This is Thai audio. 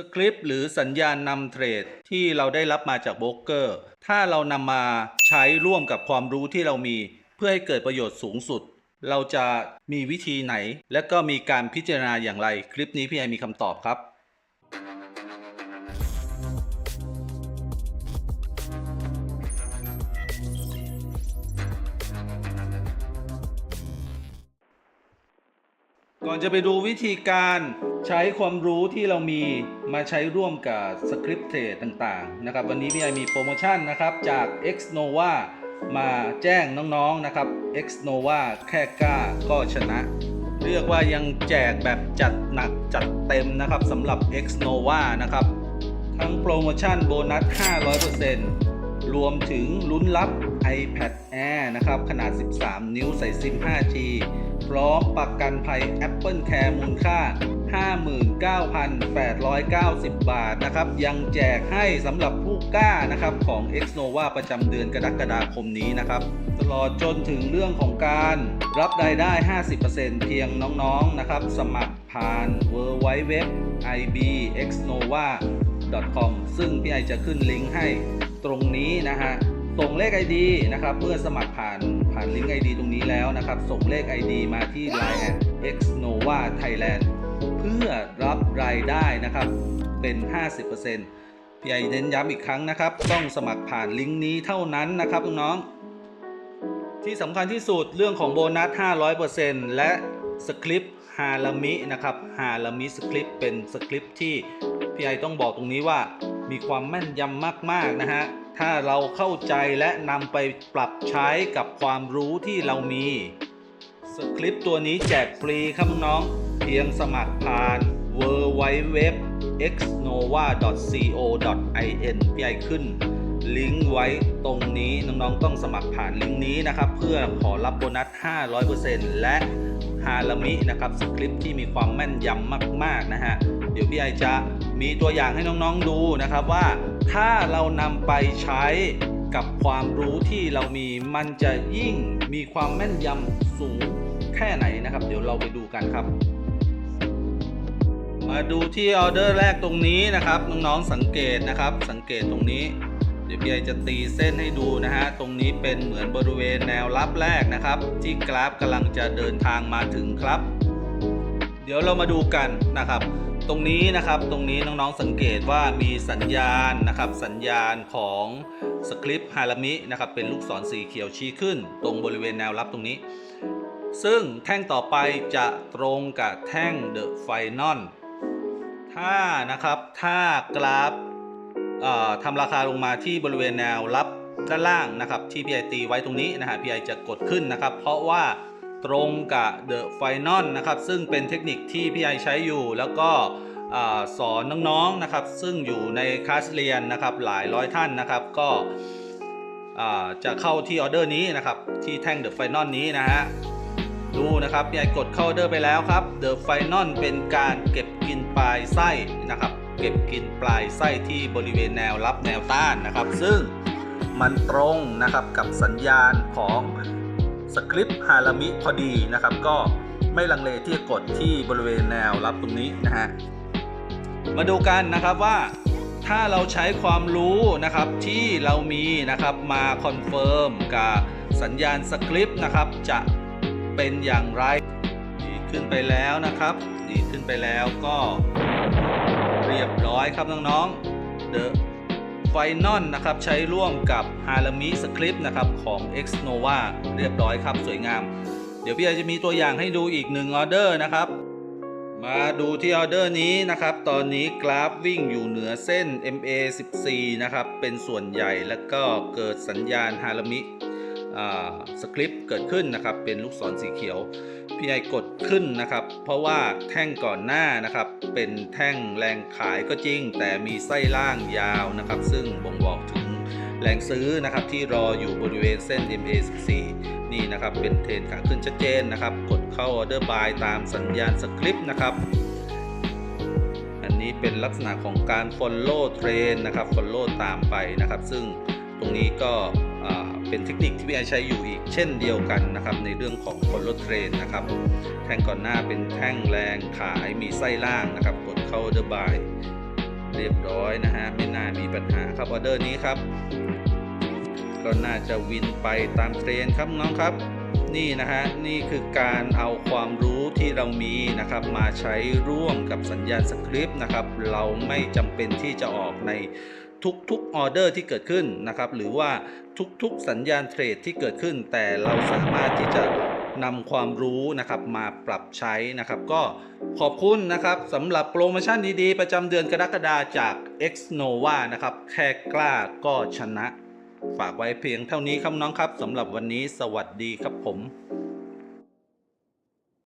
สคริปต์หรือสัญญาณนำเทรดที่เราได้รับมาจากโบรกเกอร์ ถ้าเรานำมาใช้ร่วมกับความรู้ที่เรามีเพื่อให้เกิดประโยชน์สูงสุด เราจะมีวิธีไหน และก็มีการพิจารณาอย่างไร คลิปนี้พี่ไอมีคำตอบครับ ก่อนจะไปดูวิธีการใช้ความรู้ที่เรามีมาใช้ร่วมกับสคริปต์เทรดต่างๆนะครับวันนี้พี่ไอมีโปรโมชั่นนะครับจาก Xnova มาแจ้งน้องๆนะครับ Xnova แค่กล้าก็ชนะ เรียกว่ายังแจกแบบจัดหนักจัดเต็มนะครับสำหรับ Xnova นะครับ ทั้งโปรโมชั่นโบนัส 500% รวมถึงลุ้นรับ iPad Air นะครับ ขนาด 13 นิ้วใส่ซิม 5G พร้อมประกันภัย Apple Care มูลค่า 59,890 บาทนะครับ ยังแจกให้สำหรับผู้กล้านะครับของ exnova ประจำเดือนกรกฎาคมนี้นะครับ ตลอดจนถึงเรื่องของการรับรายได้ 50%เพียงน้องๆนะครับ สมัครผ่าน w w w ibxnova com ซึ่งพี่ไอจะขึ้นลิงก์ให้ ตรงนี้นะฮะส่งเลข ID นะครับเมื่อสมัครผ่านผ่านลิงก์ ID ตรงนี้แล้วนะครับ ส่งเลข ID มาที่ Line at xnova thailand เพื่อรับรายได้นะครับเป็น 50%พี่ไอเน้นย้ำอีกครั้งนะครับ ต้องสมัครผ่านลิงก์นี้เท่านั้นนะครับน้องๆที่สำคัญที่สุดเรื่องของโบนัส 500%และสคริปต์ฮารามินะครับฮารามิสคริปต์เป็นสคริปต์ที่พี่ไอต้องบอกตรงนี้ว่า มีความแม่นยำมากๆนะฮะ ถ้าเราเข้าใจและนำไปปรับใช้กับความรู้ที่เรามี สคริปต์ตัวนี้แจกฟรีครับน้อง เพียงสมัครผ่าน w w w xnova.co.in พี่ไปขึ้น ลิงก์ไว้ตรงนี้น้องๆต้องสมัครผ่านลิงก์นี้นะครับ เพื่อขอรับโบนัส 500%และฮารามินะครับสคริปที่มีความแม่นยำมากๆนะฮะเดี๋ยวพี่ไอจะมีตัวอย่างให้น้องๆดูนะครับว่าถ้าเรานำไปใช้กับความรู้ที่เรามีมันจะยิ่งมีความแม่นยำสูงแค่ไหนนะครับ เดี๋ยวเราไปดูกันครับ มาดูที่ออเดอร์แรกตรงนี้นะครับ น้องๆสังเกตนะครับ สังเกตตรงนี้ เดี๋ยวพี่ไอจะตีเส้นให้ดูนะฮะ ตรงนี้เป็นเหมือนบริเวณแนวรับแรกนะครับ ที่กราฟกำลังจะเดินทางมาถึงครับ เดี๋ยวเรามาดูกันนะครับ ตรงนี้นะครับ ตรงนี้น้องๆสังเกตว่ามีสัญญาณนะครับ สัญญาณของสคริปต์ฮารามินะครับ เป็นลูกศรสีเขียวชี้ขึ้น ตรงบริเวณแนวรับตรงนี้ ซึ่งแท่งต่อไปจะตรงกับแท่งเดอะไฟนอลถ้านะครับ ถ้ากราฟ ทำราคาลงมาที่บริเวณแนวรับด้านล่างนะครับที่พี่ไอตีไว้ตรงนี้นะฮะพี่ไอจะกดขึ้นนะครับ เพราะว่าตรงกับเดอะไฟนอลนะครับซึ่งเป็นเทคนิคที่พี่ไอใช้อยู่แล้วก็อสอนน้องๆนะครับ ซึ่งอยู่ในคลาสเรียนนะครับหลายร้อยท่านนะครับ ก็จะเข้าที่ออเดอร์นี้นะครับ ที่แท่งเดอะไฟนอลนี้นะฮะดูนะครับพี่ไอกดเข้าออเดอร์ไปแล้วครับ The Final เป็นการเก็บกินปลายไส้นะครับ เก็บกินปลายไส้ที่บริเวณแนวรับแนวต้านนะครับ ซึ่งมันตรงนะครับกับสัญญาณของสคริปต์ฮารามิพอดีนะครับ ก็ไม่ลังเลที่จะกดที่บริเวณแนวรับตรงนี้นะฮะมาดูกันนะครับว่าถ้าเราใช้ความรู้นะครับที่เรามีนะครับมาคอนเฟิร์มกับสัญญาณสคริปต์นะครับ จะเป็นอย่างไร ดีขึ้นไปแล้วนะครับ ดีขึ้นไปแล้วก็ เรียบร้อยครับน้องๆ The Final นะครับใช้ร่วมกับ h a r a m i Script นะครับของ Xnova เรียบร้อยครับสวยงาม เดี๋ยวพี่อาจจะมีตัวอย่างให้ดูอีกหนึ่งออเดอร์นะครับมาดูที่ออเดอร์นี้นะครับ ตอนนี้กราฟวิ่งอยู่เหนือเส้น MA 14 นะครับ เป็นส่วนใหญ่แล้วก็เกิดสัญญาณฮารามิ สคริปต์เกิดขึ้นนะครับ เป็นลูกศรสีเขียวพี่ไอกดขึ้นนะครับ เพราะว่าแท่งก่อนหน้านะครับ เป็นแท่งแรงขายก็จริง แต่มีไส้ล่างยาวนะครับ ซึ่งบ่งบอกถึงแรงซื้อนะครับ ที่รออยู่บริเวณเส้น MA 14นี่นะครับ เป็นเทรนขาขึ้นชัดเจนนะครับ กดเข้าออเดอร์บายตามสัญญาณสคริปต์นะครับอันนี้เป็นลักษณะของการ follow trend นะครับ follow ตามไปนะครับ ซึ่ง ตรงนี้ก็เป็นเทคนิคที่พี่ไอใช้อยู่อีกเช่นเดียวกันนะครับในเรื่องของ follow trend นะครับ แท่งก่อนหน้าเป็นแท่งแรงขายมีไส้ล่างนะครับ กดเข้า order buy เรียบร้อยนะฮะไม่น่ามีปัญหาครับออเดอร์นี้ครับ ก็น่าจะวินไปตามเทรนครับน้องครับ นี่นะฮะนี่คือการเอาความรู้ที่เรามีนะครับ มาใช้ร่วมกับสัญญาณสคริปต์นะครับ เราไม่จำเป็นที่จะออกใน ทุกๆออเดอร์ที่เกิดขึ้นนะครับ หรือว่าทุกๆสัญญาณเทรดที่เกิดขึ้น แต่เราสามารถที่จะนำความรู้นะครับมาปรับใช้นะครับ ก็ขอบคุณนะครับสำหรับโปรโมชั่นดีๆ ประจำเดือนกรกฎาจาก Xnova นะครับ แค่กล้าก็ชนะ ฝากไว้เพียงเท่านี้ครับน้องครับสำหรับวันนี้สวัสดีครับผม